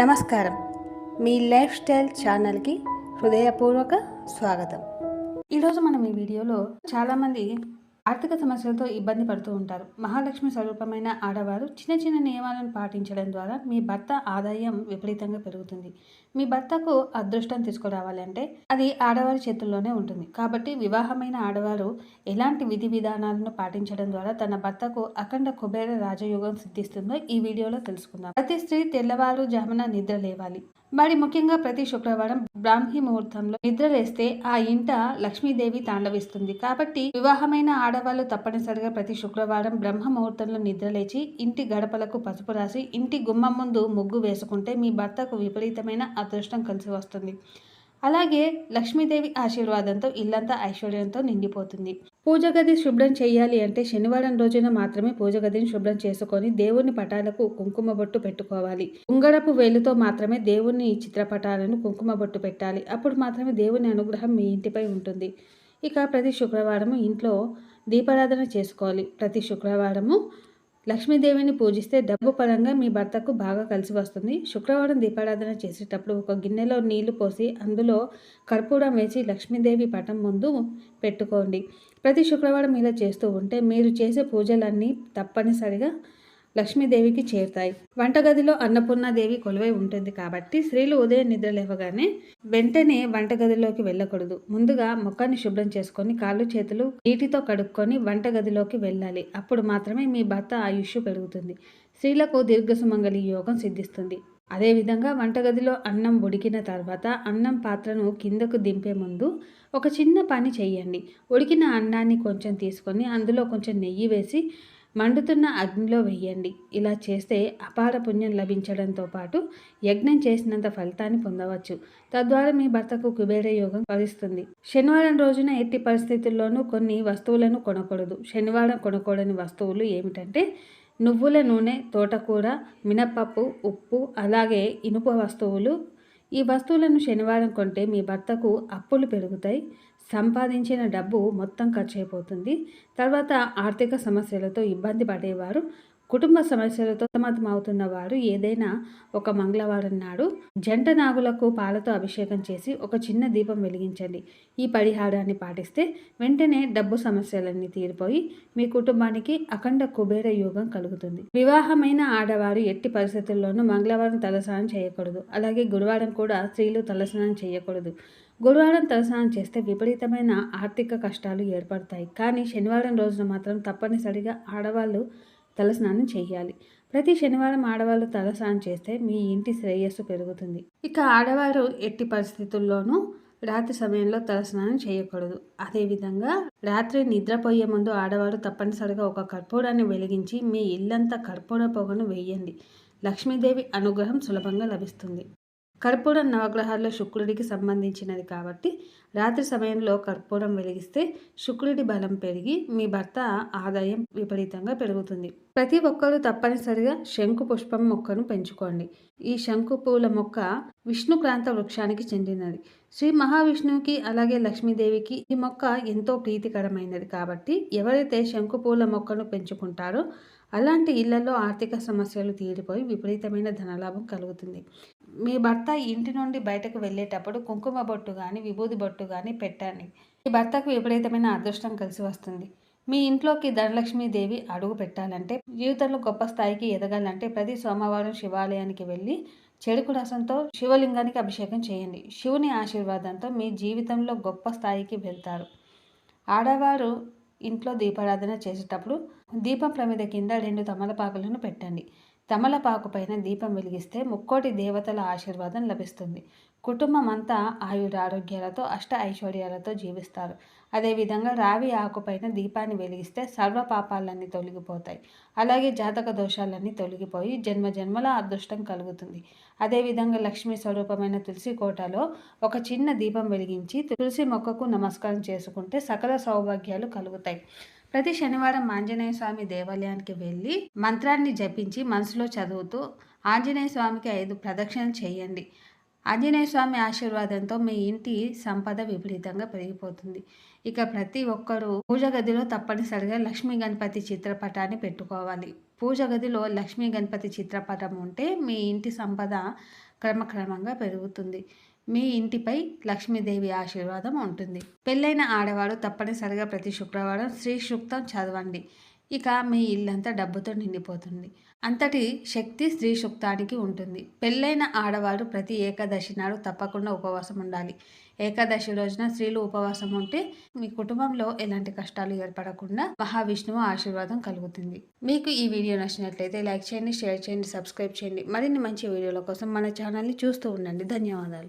నమస్కారం. మీ life style ఛానల్కి హృదయపూర్వక స్వాగతం. ఈరోజు మనం ఈ వీడియోలో చాలామంది ఆర్థిక సమస్యలతో ఇబ్బంది పడుతూ ఉంటారు. మహాలక్ష్మి స్వరూపమైన ఆడవారు చిన్న చిన్న నియమాలను పాటించడం ద్వారా మీ భర్త ఆదాయం విపరీతంగా పెరుగుతుంది. మీ భర్తకు అదృష్టం తీసుకురావాలంటే అది ఆడవారి చేతుల్లోనే ఉంటుంది. కాబట్టి వివాహమైన ఆడవారు ఎలాంటి విధి విధానాలను పాటించడం ద్వారా తన భర్తకు అఖండ కుబేర రాజయోగం సిద్ధిస్తుందో ఈ వీడియోలో తెలుసుకుందాం. ప్రతి స్త్రీ తెల్లవారు జామున నిద్ర లేవాలి. మరి ముఖ్యంగా ప్రతి శుక్రవారం బ్రాహ్మీ ముహూర్తంలో నిద్రలేస్తే ఆ ఇంట లక్ష్మీదేవి తాండవిస్తుంది. కాబట్టి వివాహమైన ఆడవాళ్ళు తప్పనిసరిగా ప్రతి శుక్రవారం బ్రహ్మ ముహూర్తంలో నిద్రలేచి ఇంటి గడపలకు పసుపు రాసి ఇంటి గుమ్మం ముందు ముగ్గు వేసుకుంటే మీ భర్తకు విపరీతమైన అదృష్టం కలిసి వస్తుంది. అలాగే లక్ష్మీదేవి ఆశీర్వాదంతో ఇల్లంతా ఐశ్వర్యంతో నిండిపోతుంది. పూజ గది శుభ్రం చేయాలి అంటే శనివారం రోజున మాత్రమే పూజ గదిని శుభ్రం చేసుకొని దేవుని పటాలకు కుంకుమ బొట్టు పెట్టుకోవాలి. ఉంగరపు వేలుతో మాత్రమే దేవుని చిత్రపటాలను కుంకుమ బొట్టు పెట్టాలి. అప్పుడు మాత్రమే దేవుని అనుగ్రహం మీ ఇంటిపై ఉంటుంది. ఇక ప్రతి శుక్రవారము ఇంట్లో దీపారాధన చేసుకోవాలి. ప్రతి శుక్రవారము లక్ష్మీదేవిని పూజిస్తే డబ్బు పరంగా మీ భర్తకు బాగా కలిసి వస్తుంది. శుక్రవారం దీపారాధన చేసేటప్పుడు ఒక గిన్నెలో నీళ్ళు పోసి అందులో కర్పూరం వేసి లక్ష్మీదేవి పటం ముందు పెట్టుకోండి. ప్రతి శుక్రవారం ఇలా చేస్తూ ఉంటే మీరు చేసే పూజలన్నీ తప్పనిసరిగా లక్ష్మీదేవికి చేరుతాయి. వంటగదిలో అన్నపూర్ణాదేవి కొలువై ఉంటుంది కాబట్టి స్త్రీలు ఉదయం నిద్ర లేవగానే వెంటనే వంటగదిలోకి వెళ్ళకూడదు. ముందుగా ముఖాన్ని శుభ్రం చేసుకొని కాళ్ళు చేతులు నీటితో కడుక్కొని వంటగదిలోకి వెళ్ళాలి. అప్పుడు మాత్రమే మీ భర్త ఆయుష్ పెరుగుతుంది. స్త్రీలకు దీర్ఘసుమంగళి యోగం సిద్ధిస్తుంది. అదేవిధంగా వంటగదిలో అన్నం ఉడికిన తర్వాత అన్నం పాత్రను కిందకు దింపే ముందు ఒక చిన్న పని చేయండి. ఉడికిన అన్నాన్ని కొంచెం తీసుకొని అందులో కొంచెం నెయ్యి వేసి మండుతున్న అగ్నిలో వెయ్యండి. ఇలా చేస్తే అపార పుణ్యం లభించడంతో పాటు యజ్ఞం చేసినంత ఫలితాన్ని పొందవచ్చు. తద్వారా మీ భర్తకు కుబేర యోగం ఫలిస్తుంది శనివారం రోజున ఎట్టి పరిస్థితుల్లోనూ కొన్ని వస్తువులను కొనకూడదు. శనివారం కొనకూడని వస్తువులు ఏమిటంటే నువ్వుల నూనె తోటకూర మినపప్పు ఉప్పు అలాగే ఇనుప వస్తువులు. ఈ వస్తువులను శనివారం కొంటే మీ భర్తకు అప్పులు పెరుగుతాయి. సంపాదించిన డబ్బు మొత్తం ఖర్చు అయిపోతుంది. తర్వాత ఆర్థిక సమస్యలతో ఇబ్బంది పడేవారు. కుటుంబ సమస్యలతో సతమతమవుతున్న వారు ఏదైనా ఒక మంగళవారం నాడు జంట నాగులకు పాలతో అభిషేకం చేసి ఒక చిన్న దీపం వెలిగించండి. ఈ పరిహారాన్ని పాటిస్తే వెంటనే డబ్బు సమస్యలన్నీ తీరిపోయి మీ కుటుంబానికి అఖండ కుబేర యోగం కలుగుతుంది. వివాహమైన ఆడవారు ఎట్టి పరిస్థితుల్లోనూ మంగళవారం తలస్నానం చేయకూడదు. అలాగే గురువారం కూడా స్త్రీలు తలస్నానం చేయకూడదు. గురువారం తలస్నానం చేస్తే విపరీతమైన ఆర్థిక కష్టాలు ఏర్పడతాయి. కానీ శనివారం రోజున మాత్రం తప్పనిసరిగా ఆడవాళ్ళు తలస్నానం చేయాలి. ప్రతి శనివారం ఆడవాళ్ళు తలస్నానం చేస్తే మీ ఇంటి శ్రేయస్సు పెరుగుతుంది. ఇక ఆడవారు ఎట్టి పరిస్థితుల్లోనూ రాత్రి సమయంలో తలస్నానం చేయకూడదు. అదేవిధంగా రాత్రి నిద్రపోయే ముందు ఆడవారు తప్పనిసరిగా ఒక కర్పూరాన్ని వెలిగించి మీ ఇల్లంతా కర్పూర పొగను వేయండి. లక్ష్మీదేవి అనుగ్రహం సులభంగా లభిస్తుంది. కర్పూరం నవగ్రహాల్లో శుక్రుడికి సంబంధించినది కాబట్టి రాత్రి సమయంలో కర్పూరం వెలిగిస్తే శుక్రుడి బలం పెరిగి మీ భర్త ఆదాయం విపరీతంగా పెరుగుతుంది. ప్రతి ఒక్కరూ తప్పనిసరిగా శంకు పుష్పం మొక్కను పెంచుకోండి. ఈ శంకు పూల మొక్క విష్ణుక్రాంత వృక్షానికి చెందినది. శ్రీ మహావిష్ణువుకి అలాగే లక్ష్మీదేవికి ఈ మొక్క ఎంతో ప్రీతికరమైనది కాబట్టి ఎవరైతే శంకు పూల మొక్కను పెంచుకుంటారో అలాంటి ఇళ్ళలో ఆర్థిక సమస్యలు తీరిపోయి విపరీతమైన ధనలాభం కలుగుతుంది. మీ భర్త ఇంటి నుండి బయటకు వెళ్ళేటప్పుడు కుంకుమ బొట్టు కానీ విభూది బొట్టు కానీ పెట్టండి. మీ భర్తకు విపరీతమైన అదృష్టం కలిసి వస్తుంది. మీ ఇంట్లోకి ధనలక్ష్మీదేవి అడుగు పెట్టాలంటే జీవితంలో గొప్ప స్థాయికి ఎదగాలంటే ప్రతి సోమవారం శివాలయానికి వెళ్ళి చెరుకు రసంతో శివలింగానికి అభిషేకం చేయండి. శివుని ఆశీర్వాదంతో మీ జీవితంలో గొప్ప స్థాయికి వెళ్తారు. ఆడవారు ఇంట్లో దీపారాధన చేసేటప్పుడు దీపం ప్రమిద కింద రెండు తమలపాకులను పెట్టండి. తమలపాకు పైన దీపం వెలిగిస్తే ముక్కోటి దేవతల ఆశీర్వాదం లభిస్తుంది. కుటుంబం అంతా ఆయురారోగ్యాలతో అష్ట ఐశ్వర్యాలతో జీవిస్తారు. అదేవిధంగా రావి ఆకుపైన దీపాన్ని వెలిగిస్తే సర్వ పాపాలన్నీ తొలగిపోతాయి. అలాగే జాతక దోషాలన్నీ తొలగిపోయి జన్మ జన్మల అదృష్టం కలుగుతుంది. అదేవిధంగా లక్ష్మీ స్వరూపమైన తులసి కోటలో ఒక చిన్న దీపం వెలిగించి తులసి మొక్కకు నమస్కారం చేసుకుంటే సకల సౌభాగ్యాలు కలుగుతాయి. ప్రతి శనివారం ఆంజనేయ స్వామి దేవాలయానికి వెళ్ళి మంత్రాన్ని జపించి మనసులో చదువుతూ ఆంజనేయ స్వామికి ఐదు ప్రదక్షిణలు చేయండి. ఆంజనేయ స్వామి ఆశీర్వాదంతో మీ ఇంటి సంపద విపరీతంగా పెరిగిపోతుంది. ఇక ప్రతి ఒక్కరూ పూజ గదిలో తప్పనిసరిగా లక్ష్మీ గణపతి చిత్రపటాన్ని పెట్టుకోవాలి. పూజ గదిలో లక్ష్మీ గణపతి చిత్రపటం ఉంటే మీ ఇంటి సంపద క్రమక్రమంగా పెరుగుతుంది. మీ ఇంటిపై లక్ష్మీదేవి ఆశీర్వాదం ఉంటుంది. పెళ్ళైన ఆడవారు తప్పనిసరిగా ప్రతి శుక్రవారం శ్రీ సూక్తం చదవండి. ఇక మీ ఇల్లంతా డబ్బుతో నిండిపోతుంది. అంతటి శక్తి స్త్రీ సూక్తానికి ఉంటుంది. పెళ్ళైన ఆడవారు ప్రతి ఏకాదశి నాడు తప్పకుండా ఉపవాసం ఉండాలి. ఏకాదశి రోజున స్త్రీలు ఉపవాసం ఉంటే మీ కుటుంబంలో ఎలాంటి కష్టాలు ఏర్పడకుండా మహావిష్ణువు ఆశీర్వాదం కలుగుతుంది. మీకు ఈ వీడియో నచ్చినట్లయితే లైక్ చేయండి షేర్ చేయండి సబ్స్క్రైబ్ చేయండి. మరిన్ని మంచి వీడియోల కోసం మన ఛానల్ని చూస్తూ ఉండండి. ధన్యవాదాలు.